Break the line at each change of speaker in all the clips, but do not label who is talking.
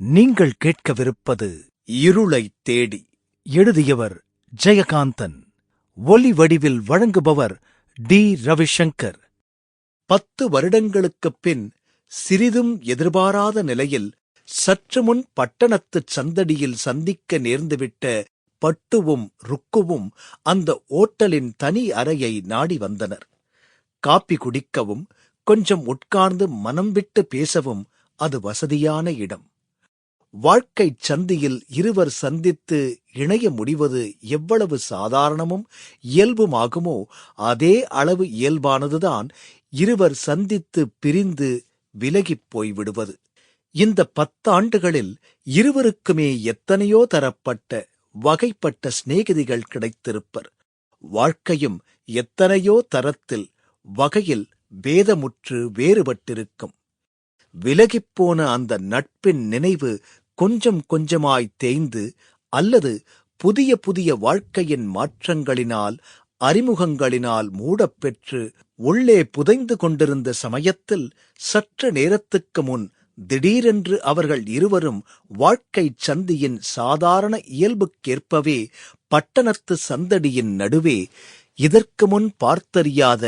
நீங்கள் கேட்கவிருப்பது இருளைத் தேடி. எழுதியவர் ஜெயகாந்தன். ஒலி வடிவில் வழங்குபவர் டி. ரவிசங்கர். பத்து வருடங்களுக்குப் பின் சிறிதும் எதிர்பாராத நிலையில் சற்று முன் பட்டணத்துச் சந்தடியில் சந்திக்க நேர்ந்துவிட்ட பட்டுவும் ருக்குவும் அந்த ஓட்டலின் தனி அறையை நாடி வந்தனர். காப்பி குடிக்கவும் கொஞ்சம் உட்கார்ந்து மனம் விட்டு பேசவும் அது வசதியான இடம். வாழ்க்கைச் சந்தியில் இருவர் சந்தித்து இணைய முடிவது எவ்வளவு சாதாரணமும் இயல்புமாகுமோ அதே அளவு இயல்பானதுதான் இருவர் சந்தித்து பிரிந்து விலகிப் போய்விடுவது. இந்த பத்தாண்டுகளில் இருவருக்குமே எத்தனையோ தரப்பட்ட வகைப்பட்ட சிநேகிதிகள் கிடைத்திருப்பர். வாழ்க்கையும் எத்தனையோ தரத்தில் வகையில் வேதமுற்று வேறுபட்டிருக்கும். விலகிப்போன அந்த நட்பின் நினைவு கொஞ்சம் கொஞ்சமாய் தேய்ந்து அல்லது புதிய புதிய வாழ்க்கையின் மாற்றங்களினால் அறிமுகங்களினால் மூடப்பெற்று உள்ளே புதைந்து கொண்டிருந்த சமயத்தில் சற்று நேரத்துக்கு முன் திடீரென்று அவர்கள் இருவரும் வாழ்க்கைச் சந்தியின் சாதாரண இயல்புக்கேற்பவே பட்டணத்து சந்தடியின் நடுவே இதற்கு முன் பார்த்தறியாத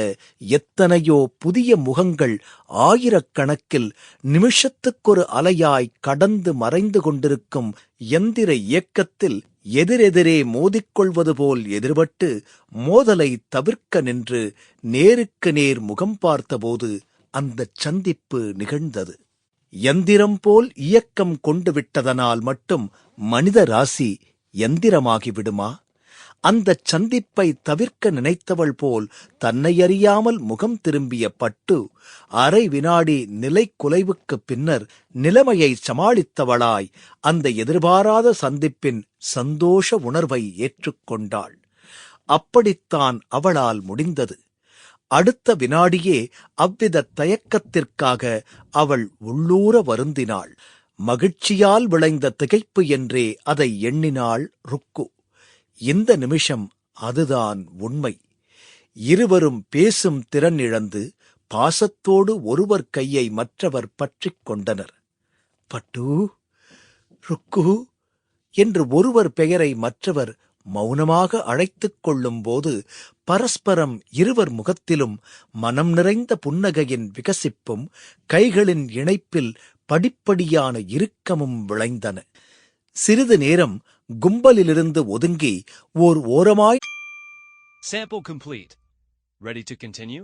எத்தனையோ புதிய முகங்கள் ஆயிரக்கணக்கில் நிமிஷத்துக்கொரு அலையாய் கடந்து மறைந்து கொண்டிருக்கும் எந்திர இயக்கத்தில் எதிரெதிரே மோதிக்கொள்வது போல் எதிர்பட்டு மோதலை தவிர்க்க நின்று நேருக்கு நேர் முகம் பார்த்தபோது அந்தச் சந்திப்பு நிகழ்ந்தது. எந்திரம் போல் இயக்கம் கொண்டு விட்டதனால் மட்டும் மனித ராசி எந்திரமாகிவிடுமா அந்தச் சந்திப்பை தவிர்க்க நினைத்தவள் போல் தன்னையறியாமல் முகம் திரும்பிய பட்டு அரை வினாடி நிலை குலைவுக்குப் பின்னர் நிலைமையை சமாளித்தவளாய் அந்த எதிர்பாராத சந்திப்பின் சந்தோஷ உணர்வை ஏற்றுக்கொண்டாள் அப்படித்தான் அவளால் முடிந்தது. அடுத்த வினாடியே அவ்வித தயக்கத்திற்காக அவள் உள்ளூர வருந்தினாள். மகிழ்ச்சியால் விளைந்த திகைப்பு என்றே அதை எண்ணினாள் ருக்கு. இந்த நிமிஷம் அதுதான் உண்மை. இருவரும் பேசும் திறன் இழந்து பாசத்தோடு ஒருவர் கையை மற்றவர் பற்றிக் கொண்டனர். பட்டு ருக்கு என்று ஒருவர் பெயரை மற்றவர் மௌனமாக அழைத்துக் கொள்ளும் போது பரஸ்பரம் இருவர் முகத்திலும் மனம் நிறைந்த புன்னகையின் விகசிப்பும் கைகளின் இணைப்பில் படிப்படியான இறுக்கமும் விளைந்தன. சிறிது நேரம் கும்பலிலிருந்து ஒதுங்கி ஓர் ஓரமாய்
Sample complete. Ready to continue?